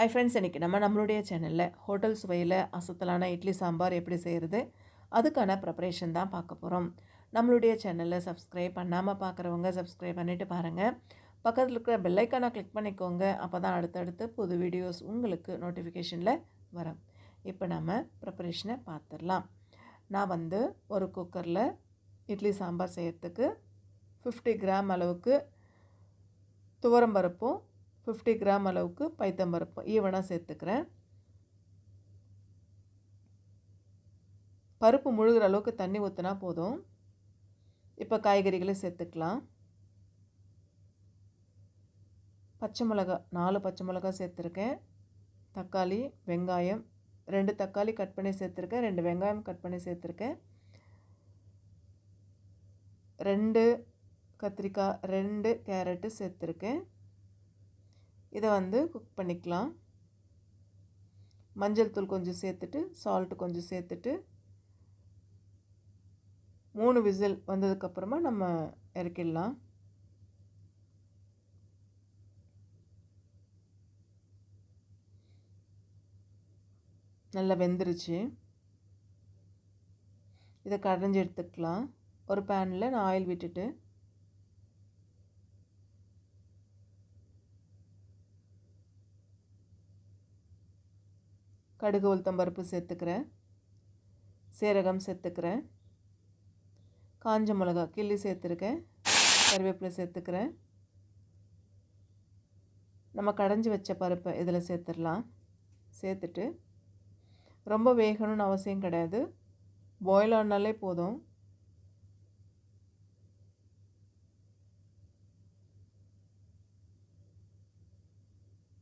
Hi friends இன்றைக்கி நம்ம நம்மளுடைய சேனலில் ஹோட்டல் சுவையில் அசத்தலான இட்லி சாம்பார் எப்படி செய்கிறது அதுக்கான ப்ரிப்பரேஷன் தான் பார்க்க போகிறோம் நம்மளுடைய சேனலில் சப்ஸ்கிரைப் பண்ணாமல் பார்க்குறவங்க சப்ஸ்கிரைப் பண்ணிவிட்டு பாருங்கள் பக்கத்தில் இருக்கிற பெல்லைக்கானை கிளிக் பண்ணிக்கோங்க. அப்போ தான் அடுத்தடுத்து புது வீடியோஸ் உங்களுக்கு நோட்டிஃபிகேஷனில் வரும். இப்போ நம்ம ப்ரிப்பரேஷனை பார்த்துடலாம் நான் வந்து ஒரு குக்கரில் இட்லி சாம்பார் செய்கிறதுக்கு ஃபிஃப்டி கிராம் அளவுக்கு துவரம்பருப்பும் ஃபிஃப்டி கிராம் அளவுக்கு பைத்தம்பருப்பு ஈவனாக சேர்த்துக்கிறேன். பருப்பு முழுகிற அளவுக்கு தண்ணி ஊற்றினா போதும். இப்போ காய்கறிகளை சேர்த்துக்கலாம். பச்சை மிளகா நாலு பச்சை மிளகா சேர்த்துருக்கேன். தக்காளி வெங்காயம் ரெண்டு தக்காளி கட் பண்ணி சேர்த்துருக்கேன். ரெண்டு வெங்காயம் கட் பண்ணி சேர்த்துருக்கேன். ரெண்டு கத்திரிக்காய் ரெண்டு கேரட்டு சேர்த்துருக்கேன். இதை வந்து குக் பண்ணிக்கலாம். மஞ்சள் தூள் கொஞ்சம் சேர்த்துட்டு சால்ட்டு கொஞ்சம் சேர்த்துட்டு மூணு விசில் வந்ததுக்கப்புறமா நம்ம இறக்கிடலாம். நல்லா வெந்துருச்சு. இதை கடைஞ்சி எடுத்துக்கலாம். ஒரு பேனில் நான் ஆயில் விட்டுட்டு கடுகு உளுத்தம்பருப்பு சேர்த்துக்கிறேன். சீரகம் சேர்த்துக்கிறேன். காஞ்ச மிளகா கிள்ளி சேர்த்துருக்கேன். கருவேப்பிலை சேர்த்துக்கிறேன். நம்ம கடைஞ்சி வச்ச பருப்பை இதில் சேர்த்துடலாம். சேர்த்துட்டு ரொம்ப வேகணும்னு அவசியம் கிடையாது. பாயில் ஆனாலே போதும்.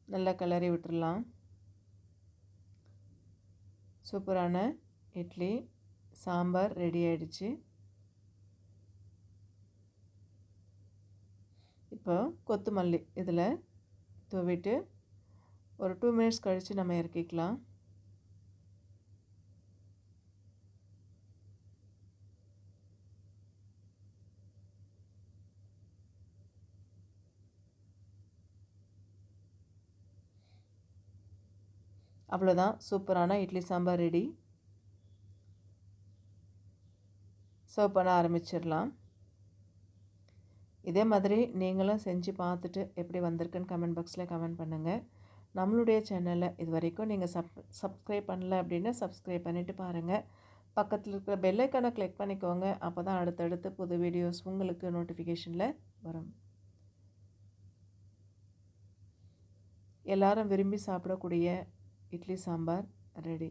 நல்லா கிளறி விட்டுடலாம். சூப்பரான இட்லி சாம்பார் ரெடி ஆயிடுச்சு. இப்போ கொத்தமல்லி இதில் தூவிட்டு ஒரு டூ மினிட்ஸ் கழித்து நம்ம இறக்கிக்கலாம். அவ்வளோதான் சூப்பரான இட்லி சாம்பார் ரெடி. சர்வ் பண்ண ஆரம்பிச்சிடலாம். இதே மாதிரி நீங்களும் செஞ்சு பார்த்துட்டு எப்படி வந்திருக்குன்னு கமெண்ட் பாக்ஸில் கமெண்ட் பண்ணுங்கள் நம்மளுடைய சேனலில் இது வரைக்கும் நீங்கள் சப் சப்ஸ்கிரைப் பண்ணல அப்படின்னா சப்ஸ்கிரைப் பண்ணிவிட்டு பாருங்கள் பக்கத்தில் இருக்கிற பெல்லைக்கானை கிளிக் பண்ணிக்கோங்க. அப்போ தான் அடுத்தடுத்து புது வீடியோஸ் உங்களுக்கு நோட்டிஃபிகேஷனில் வரும். எல்லாரும் விரும்பி சாப்பிடக்கூடிய இட்லி சாம்பார் ரெடி